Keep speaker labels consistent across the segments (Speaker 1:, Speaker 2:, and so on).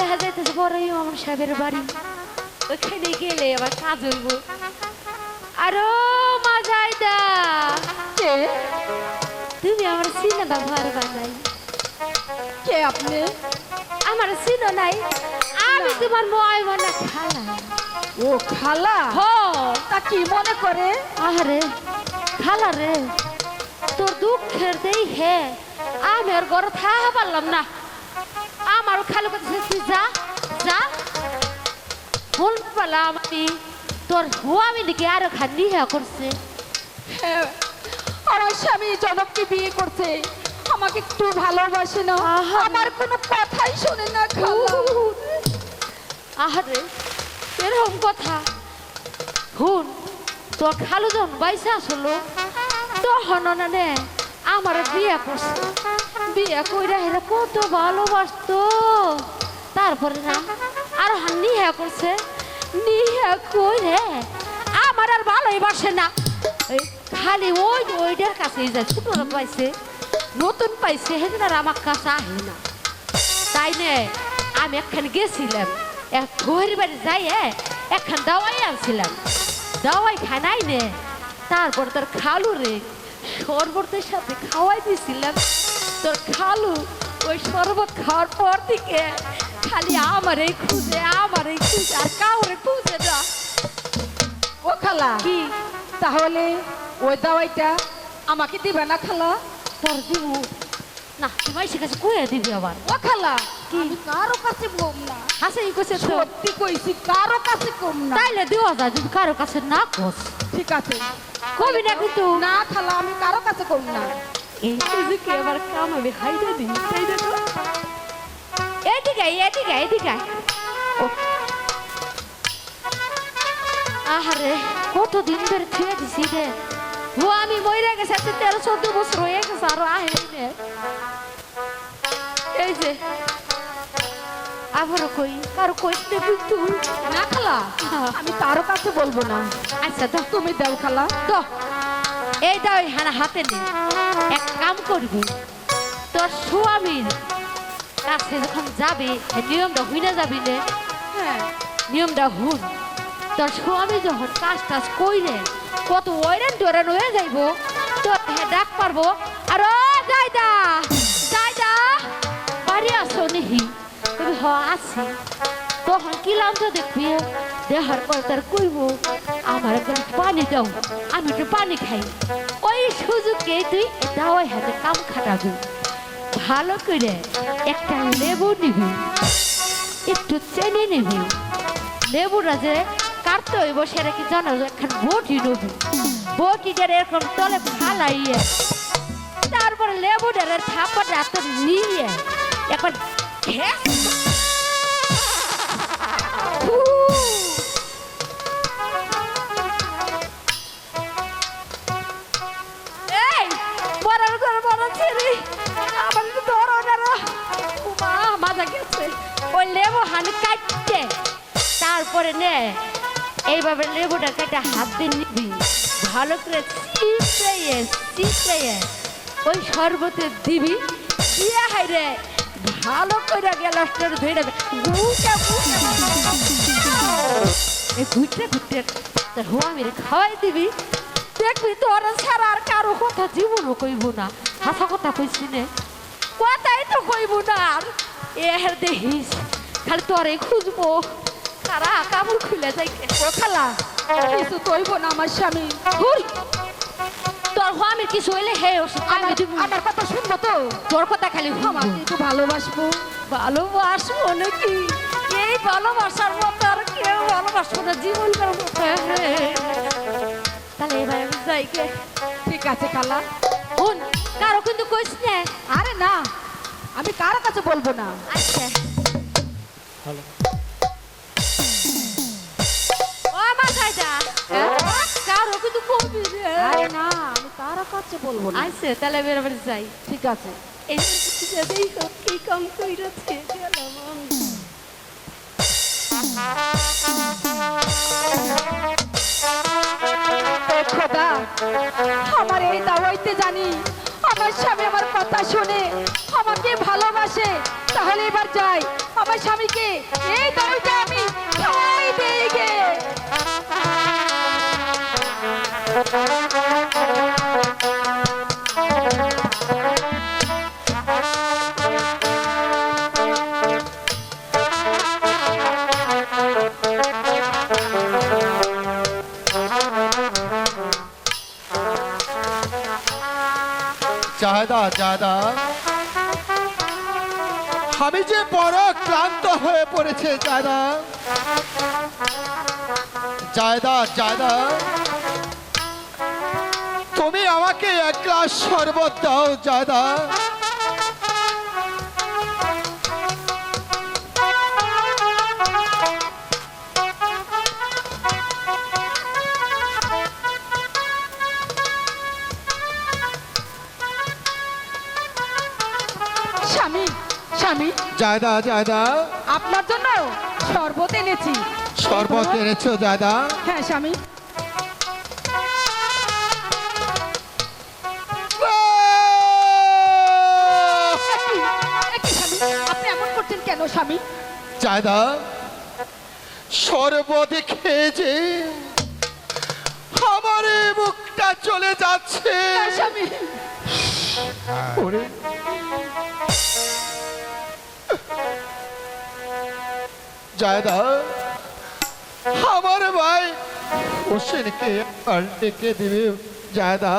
Speaker 1: দেখা যাইতেছে বড় আমার সাহেবের বাড়ি। ওইখানে গেলে আবার কাজ হইব আরও মাজাই তুমি আমার চিনে না ঘর বানাই।
Speaker 2: কে আপনি?
Speaker 1: আমার সিনো নাই। আমি তোমার ময় মনে খালা।
Speaker 2: ও খালা?
Speaker 1: হ।
Speaker 2: তা কি মনে করে?
Speaker 1: আরে খালা রে তোর দুঃখের দেই হে। আমি আর ঘরে থাকা পারলাম না। খালু কাছে তুই? যা যা। ভুল পেলাম আমি তোর হুয়ামি নাকি আরও খান্দি হ্যাঁ করছে।
Speaker 2: হ্যাঁ, আমার স্বামী জনককে বিয়ে করছে। আমাকে একটু ভালোবাসে না। আমার কোনো কথাই শোনে না খালা।
Speaker 1: আহারে এরকম কথা। হুন তোর খালু যখন বাইসা আসলো। তখন নে আমার বিয়ে করছে। বিয়ে কইরা হেরা কত ভালোবাসতো। তারপরে না, আর নিহা করছে। নিহা কইরে, আমার আর ভালোই বাসে না। খালি ওই ওইটার কাছেই যায় ছোট পাইছে, নতুন পাইছে, সেদিন আর আমার কাছে আহে না। তাই নে, আমি একখান গেছিলাম, এক ঘরের বাড়ি যাই একখান দাওয়াই আনছিলাম। দাওয়াই খানাই নে, তারপর তোর খালু রে, শরবতের সাথে খাওয়াই দিছিলাম। তোর খালু ওই শরবত খাওয়ার পর থেকে খালি আমার এই খুঁজে আমারে খুঁজে আর কাউরে খুঁজে না।
Speaker 2: ও খালা
Speaker 1: কি?
Speaker 2: তাহলে ওই দাওয়াইটা আমাকে দিবে না খালা?
Speaker 1: তোর দিব। না তোমার সে কাছে কয়ে দিবি আবার।
Speaker 2: ও খালা
Speaker 1: কি?
Speaker 2: কারও কাছে কম না।
Speaker 1: হাসে ই কইছে তো।
Speaker 2: সত্যি কইছি কারও কাছে কম না।
Speaker 1: তাইলে দেওয়া যায় যদি কারও কাছে না কস।
Speaker 2: ঠিক আছে।
Speaker 1: কবি না কিন্তু।
Speaker 2: না খালা আমি কারও কাছে কম না।
Speaker 1: সুযোগে আবার কাম আমি খাইতে দিই না তো এদিকে এদিকে এদিকে। আহারে কতদিন ধরে ছুঁয়ে দিছি রে ও আমি মরে গেছে আজকে তেরো চোদ্দ বছর হয়ে গেছে আরও আহে নে এই যে আবারও কই কারও কইতে কিন্তু
Speaker 2: না খালা আমি কারও কাছে বলব না
Speaker 1: আচ্ছা তো
Speaker 2: তুমি দাও খালা
Speaker 1: তো এই দাও এই হানা হাতে নে। এক কাম করবি তোর স্বামীর কাছে যখন যাবি নিয়মটা হুইনা যাবি নে।
Speaker 2: হ্যাঁ।
Speaker 1: নিয়মটা হুন। তোর স্বামী যখন কাজ টাজ কইলে কত ওইরান টোরান হয়ে যাইব। তো হে ডাক পারব আর ও যাইদা যাইদা বাড়ি আসো নিহি। তুমি হ আছি তখন কি লামটা দেখবি দেহার পর তার কইব আমার একটু পানি দাও আমি একটু পানি খাই ওই সুযোগে তুই দাওয়াই হাতে কাম খাটাবি ভালো করে একটা লেবু নিবি একটু চেনে নিবি লেবুটা যে কাটতে হইব সেটা কি জানো একখান বটি নবি বটিটার এরকম তলে ফালাইয়ে তারপরে লেবুটার থাপাটা এত নিয়ে একবার এইভাবে লেবুটা কেটে হাত নিবি। ভালো করে চিপড়ে চিপড়ে ওই শরবতে দিবি। দিয়ে হাই রে, ভালো করে গ্যালাসটার ধরে এই ঘুরতে ঘুরতে তোর হুয়া মেরে খাওয়াই দিবি। দেখবি তোর ছাড়া আর কারও কথা জীবনও কইব না। হাসা কথা কইছি নে। কথাই তো কইব না আর। এর দেখিস, খালি তোরে খুঁজবো। কারা কামড় খুলে যাই
Speaker 2: ও খালা কিছু তৈব না আমার স্বামী।
Speaker 1: হুই তোর আমি কিছু হইলে হে ওষুধ আমি
Speaker 2: আমার কথা শুনব তো?
Speaker 1: তোর কথা খালি
Speaker 2: আমাকে একটু ভালোবাসবো।
Speaker 1: ভালোবাসবো নাকি? এই ভালোবাসার মতো আর কেউ ভালোবাসবো না জীবন কারণ তাহলে এবার আমি যাই গে।
Speaker 2: ঠিক আছে খালা।
Speaker 1: হুন কারও কিন্তু কইস না।
Speaker 2: আরে না আমি কারও কাছে বলব না।
Speaker 1: আচ্ছা। ও আমার কারও কিন্তু কবি
Speaker 2: আরে না আমি কারও কাছে বলব না।
Speaker 1: আইছে তাহলে বেরোবার যাই।
Speaker 2: ঠিক আছে।
Speaker 1: এই যেই কি কাম কইরাছে গেলাম
Speaker 2: খোদা আমার এই দাওয়াইতে জানি আমার স্বামী আমার কথা শুনে আমাকে ভালোবাসে। তাহলে এবার যাই আমার স্বামীকে এই দাওয়াইতে আমি দেই।
Speaker 3: চাঁদা আমি যে বড় ক্লান্ত হয়ে পড়েছে দাদা জায়দা জায়দা। তুমি আমাকে এক গ্লাস শরবত দাও চাঁদা
Speaker 2: স্বামী
Speaker 3: চাঁদা চাঁদা
Speaker 2: আপনার জন্য শরবত এনেছি।
Speaker 3: শরবত এনেছো দাদা
Speaker 2: হ্যাঁ স্বামী। আপনি এমন করছেন কেন স্বামী?
Speaker 3: শরবত খেয়েছে আমার এই মুখটা চলে যাচ্ছে।
Speaker 2: স্বামী।
Speaker 3: ওরে। জায়দা আমার ভাই হোসেনকে আর ডেকে দিবে জায়দা।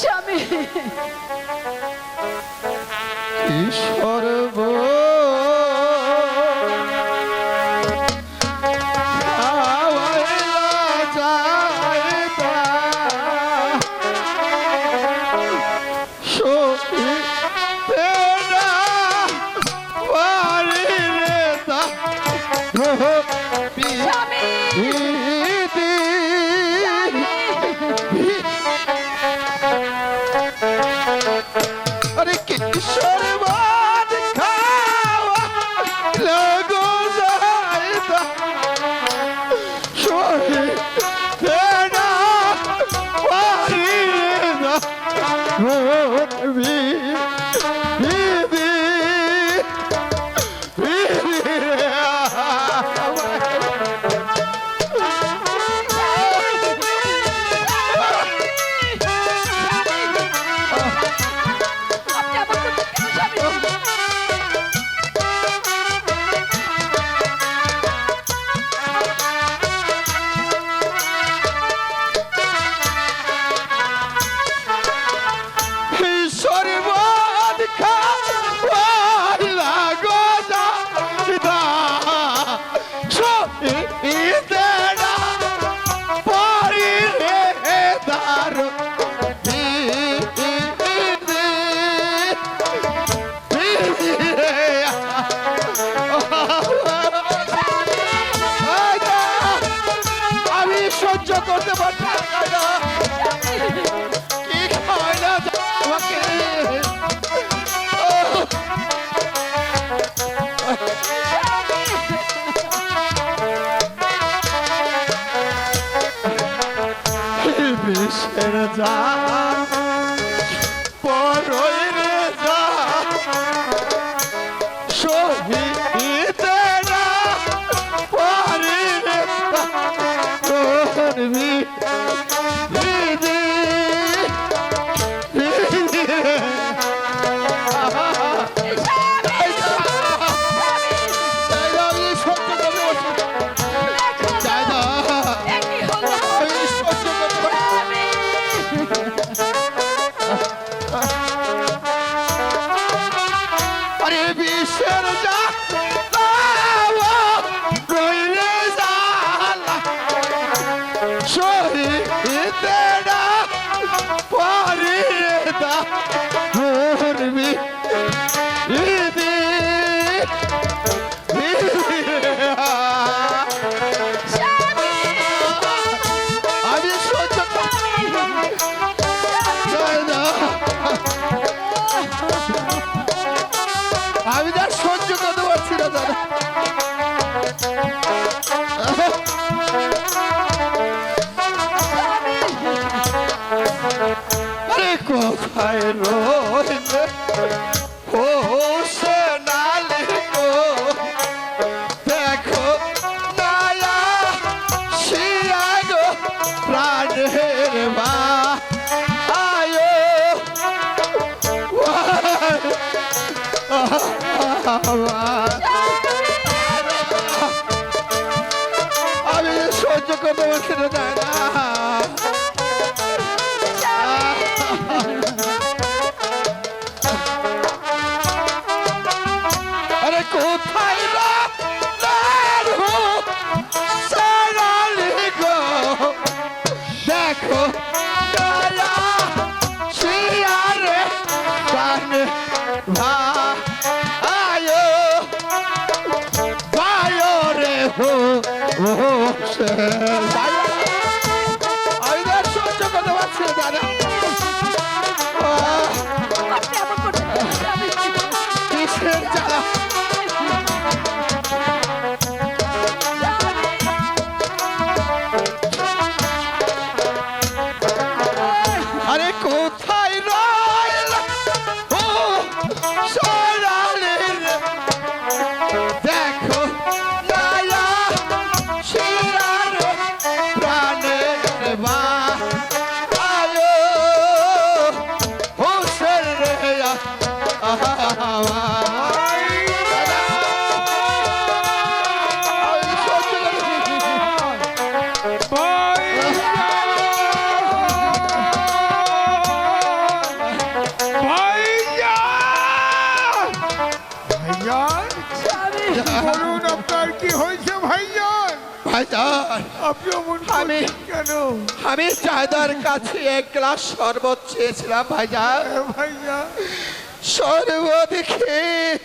Speaker 2: স্বামী
Speaker 3: সর্ব আমি সহ্য করতে পারছি না আমি-
Speaker 2: কেন
Speaker 3: আমি চাঁদার কাছে এক গ্লাস শরবত চেয়েছিলাম ভাইজান।
Speaker 4: এ ভাইজান।
Speaker 3: শরবত খেয়ে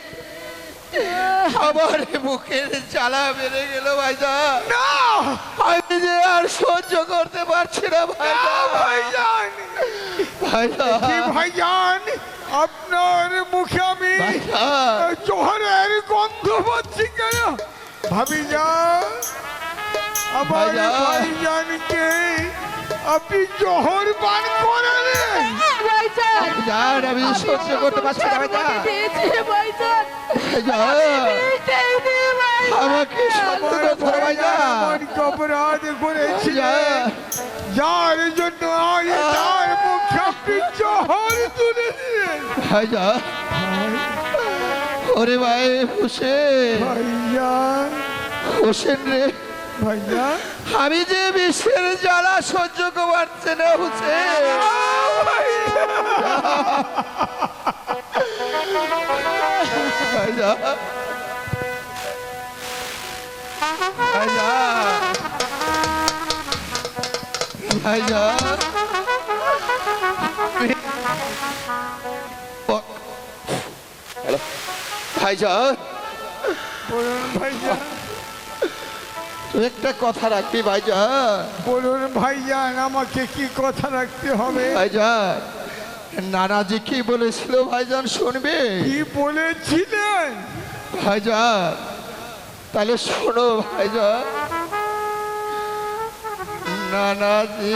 Speaker 3: আমার বুকের জ্বালা বেড়ে গেল ভাইজান।
Speaker 4: না!
Speaker 3: আমি যে আর সহ্য করতে পারছি না
Speaker 4: না,
Speaker 3: ভাইজান।
Speaker 4: ভাইজান।
Speaker 3: ভাইজান।
Speaker 4: আপনার মুখে আমি জোহরের গন্ধ পাচ্ছি কেন? ভাবি যান আমার
Speaker 3: ভাইজান।
Speaker 4: ভাইজানকে আপনি জোহর পান করালেন
Speaker 2: ভাইজান,
Speaker 3: আমি সহ্য করতে পারছি না ভাইজান
Speaker 2: আমাকে
Speaker 4: আমার অপরাধ করেছিলেন যার জন্য আজ তার মুখে আপনি জহর তুলে দিলেন।
Speaker 3: ভাইজান। ওরে ভাই হোসেন।
Speaker 4: ভাইজান।
Speaker 3: হোসেন রে। আমি যে বিশ্বের জ্বালা সহ্য করতে না হোসেন ভাইজান ভাইজান একটা কথা রাখবি ভাইজান।
Speaker 4: বলুন ভাইজান আমাকে কি কথা রাখতে হবে?
Speaker 3: ভাইজান নানাজি কি বলেছিল ভাইজান শুনবে?
Speaker 4: কি বলেছিলেন?
Speaker 3: ভাইজান তাহলে শোনো ভাইজান। নানাজি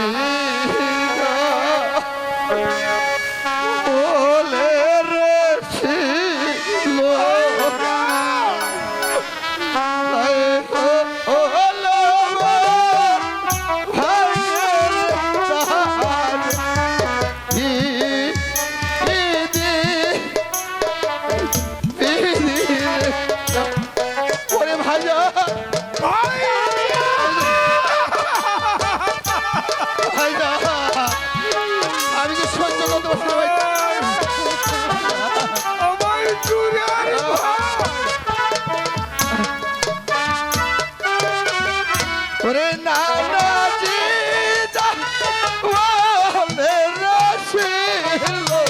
Speaker 3: Hello.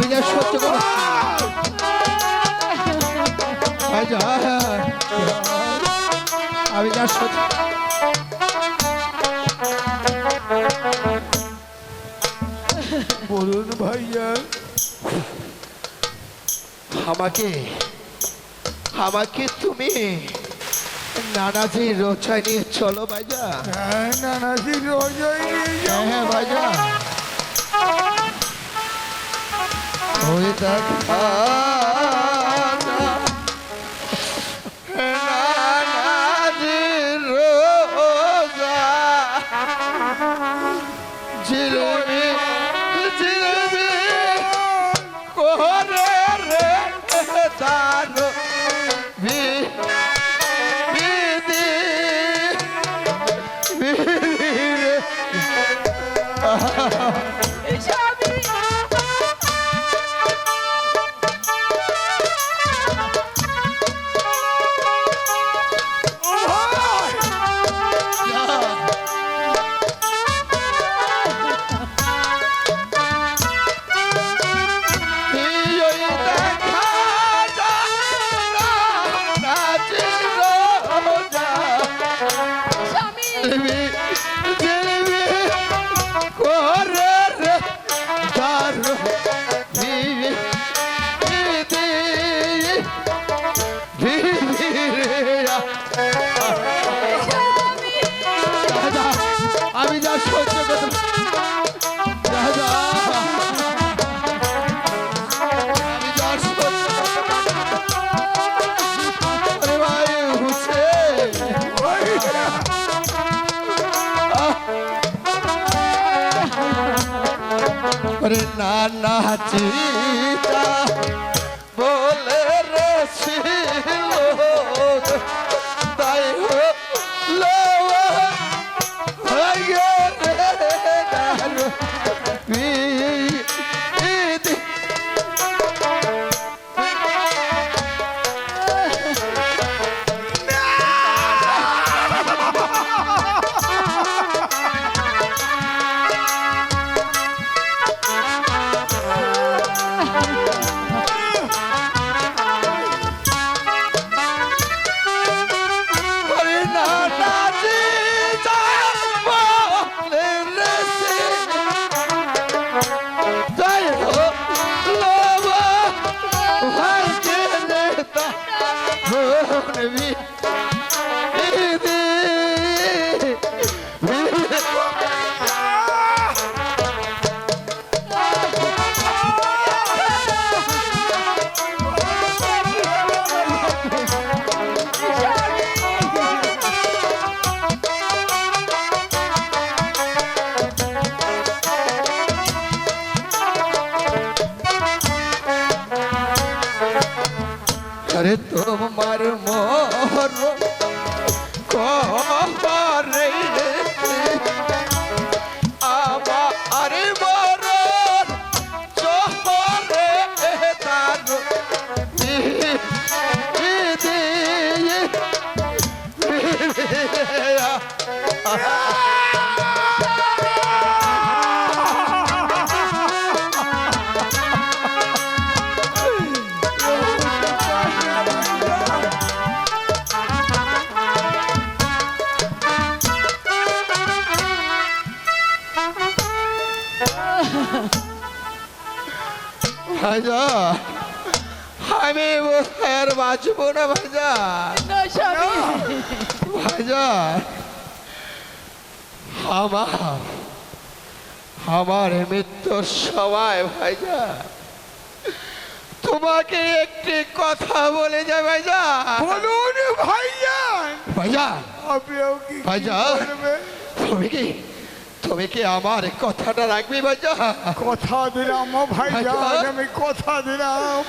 Speaker 3: আমি যা সহ্য করছি আমি যা সহ্য
Speaker 4: বলুন ভাইয়া।
Speaker 3: আমাকে আমাকে তুমি নানাজি রোজায় নিয়ে চলো ভাইজা।
Speaker 4: হ্যাঁ নানাজি রোজায় নিয়ে
Speaker 3: হ্যাঁ, হ্যাঁ ভাইজা। હોય તથા না নাচিতা ને વી বাঁচবো না ভাইজা?
Speaker 2: স্বামী।
Speaker 3: ভাইজা। আমার আমার মৃত্যুর সময় ভাইজা। তোমাকে একটি কথা বলে যায় ভাইজা।
Speaker 4: বলুন ভাইজান
Speaker 3: ভাইজা ভাইজান।
Speaker 4: করবেন?
Speaker 3: তুমি কি তুমি কি আমার কথাটা রাখবি ভাইজা
Speaker 4: কথা দিলাম ভাইজান। আমি কথা দিলাম।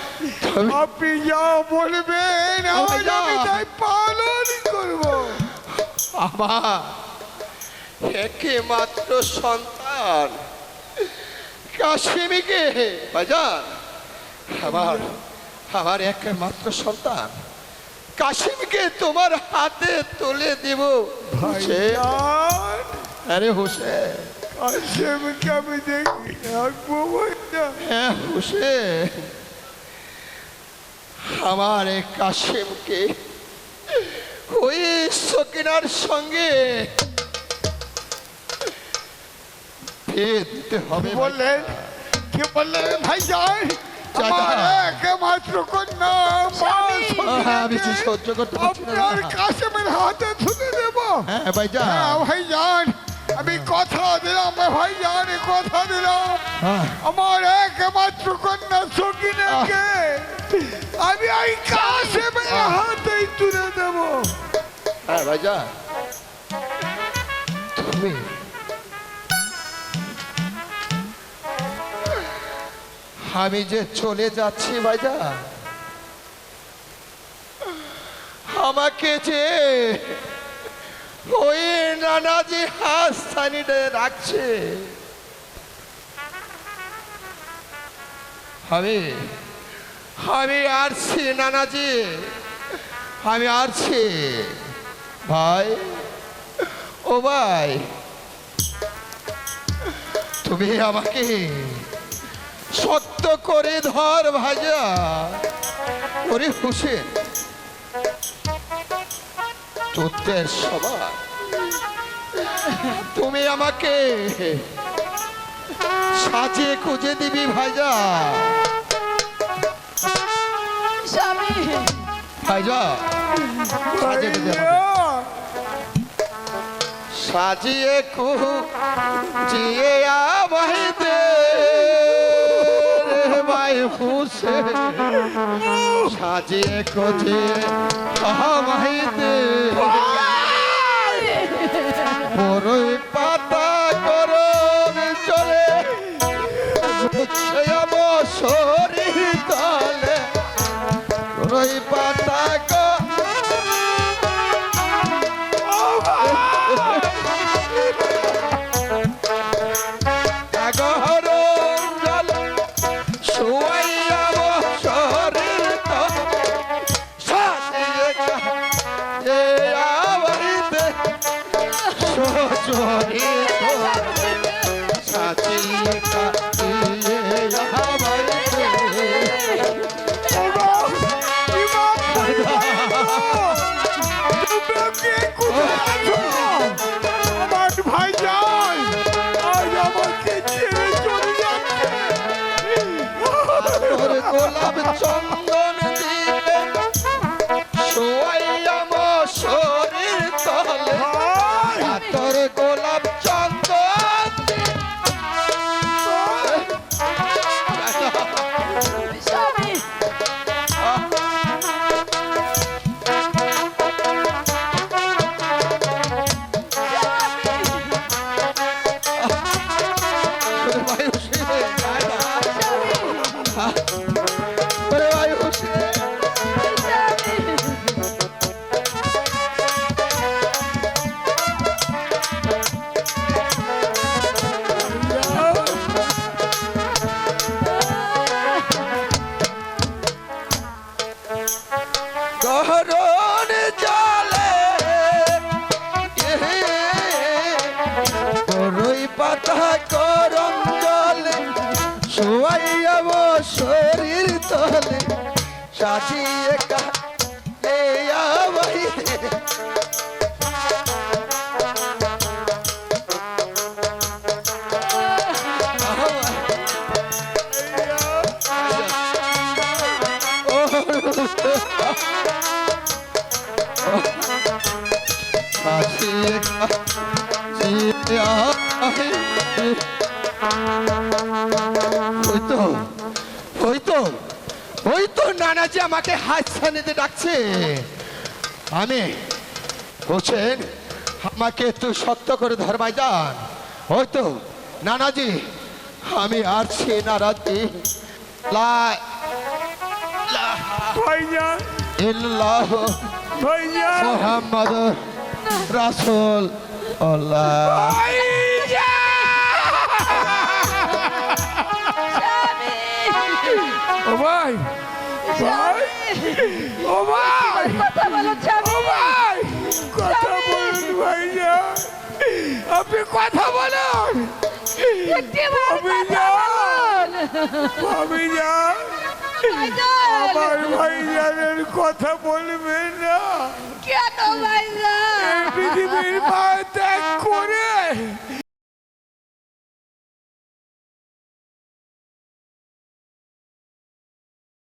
Speaker 4: আপনি যা বলবেন আমি তাই পালন করব।
Speaker 3: আমার একে মাত্র সন্তান। কাশিমিকে বাজার আমার আমার একমাত্র সন্তান। কাশিমকে তোমার হাতে তুলে দিব।
Speaker 4: ভাইজান।
Speaker 3: আরে হোসেন।
Speaker 4: আমি দেখি রাখব
Speaker 3: হ্যাঁ হোসেন। আমার এই কাশিমকে ওই সকিনার সঙ্গে দিতে হবে
Speaker 4: বললেন কি বললেন একমাত্র কন্যা
Speaker 3: হ্যাঁ, আমি সহ্য করতে পারছি না।
Speaker 4: কাশেমের হাতে তুলে দেব।
Speaker 3: হ্যাঁ ভাইজান
Speaker 4: হ্যাঁ ভাইজান আমি কথা দিলাম ভাইজান কথা দিলাম।
Speaker 3: হ্যাঁ।
Speaker 4: আমার একমাত্র কন্যা সকিনাকে আমি এই কাশেমের হাতেই তুলে দেব।
Speaker 3: হ্যাঁ ভাইজান তুমি? আমি যে চলে যাচ্ছি ভাইজান আমাকে যে ওই নানাজি হাসানিতে রাখছে। আমি আমি আসছি নানাজি, আমি আসছি ভাই, ও ভাই, তুমি আমাকে সত্য করে ধর ভাজা ওরে হুসেন। যুদ্ধের সময় তুমি আমাকে সাজিয়ে খুঁজে দিবি ভাইজা।
Speaker 2: স্বামী।
Speaker 3: ভাইজা সাজিয়ে আমাকে। সাজিয়ে খুঁজিয়ে আমায় দে ভাই ফুসে সাজিয়ে খুঁজিয়ে আমায় দে। গোলাপ গহরণ জলে ওই তো ওই তো ওই তো নানাজি আমাকে হাত ছানিতে ডাকছে। আমি বলছেন আমাকে একটু শক্ত করে ধরবাই যান ওই তো নানাজি আমি
Speaker 4: ভাইজান
Speaker 3: ইল্লাহ
Speaker 4: ভাইজান
Speaker 3: মোহাম্মদ রাসূল আল্লাহ
Speaker 4: ও ভাই Vai! ও vai!
Speaker 2: কথা vai!
Speaker 4: ও কথা বলুন ভাই আপনি কথা বলুন আমি যা আমার ভাইজানের কথা বলবেন না কেন ভাইজান পৃথিবীর মা করে